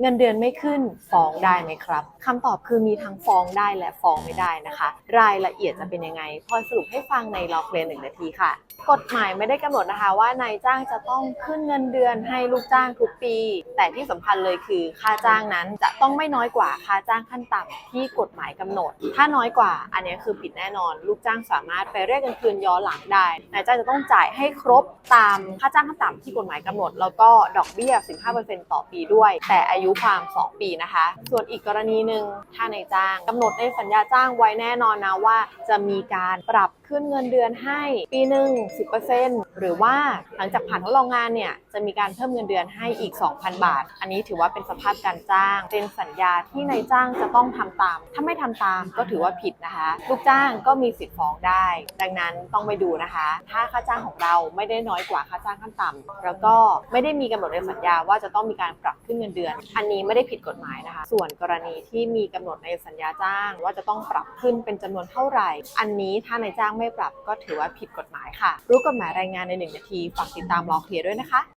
เงินเดือนไม่ขึ้นฟ้องได้ไหมครับคำตอบคือมีทั้งฟ้องได้และฟ้องไม่ได้นะคะ รายละเอียดจะเป็นยังไงพลอสรุปให้ฟังในรอเคลียร์หนึ่งนาทีค่ะ กฎหมายไม่ได้กำหนดนะคะว่านายจ้างจะต้องขึ้นเงินเดือนให้ลูกจ้างทุกปี แต่ที่สำคัญเลยคือค่าจ้างนั้นจะต้องไม่น้อยกว่าค่าจ้างขั้นต่ำที่กฎหมายกำหนด ถ้าน้อยกว่าอันนี้คือผิดแน่นอน ลูกจ้างสามารถไปเรียกเงินคืนย้อนหลังได้นายจ้างจะต้องจ่ายให้ครบตามค่าจ้างขั้นต่ำที่กฎหมายกำหนด แล้วก็ดอกเบี้ย15%ต่อปีด้วย แต่อายุยุความ 2 ปีนะคะ ส่วนอีกกรณีหนึ่งถ้าในจ้างกำหนดในสัญญาจ้างไว้แน่นอนนะว่า จะมีการปรับขึ้นเงินเดือนให้ปีหนึ่ง10%หรือว่าหลังจากผ่านทดลองงานเนี่ยจะมีการเพิ่มเงินเดือนให้อีก 2,000 บาท อันนี้ถือว่าเป็นสภาพการจ้าง เป็นสัญญาที่นายจ้างจะต้องทำตาม ถ้าไม่ทำตามก็ถือว่าผิดนะคะ ลูกจ้างก็มีสิทธิ์ฟ้องได้ ดังนั้นต้องไปดูนะคะ ถ้าค่าจ้างของเราไม่ได้น้อยกว่าค่าจ้างขั้นต่ำแล้วก็ไม่ได้มีกำหนดในสัญญาว่าจะต้องมีการปรับขึ้นเงินเดือนอันนี้ไม่ได้ผิดกฎหมายนะคะ ส่วนกรณีที่มีกำหนดในสัญญาจ้าง ว่าจะต้องปรับขึ้นเป็นจำนวนเท่าไหร่ อันนี้ถ้านายจ้างไม่ปรับก็ถือว่าผิดกฎหมายค่ะ รู้กฎหมายรายงานในหนึ่งนาที ฝากติดตามรอเคลียร์ด้วยนะคะ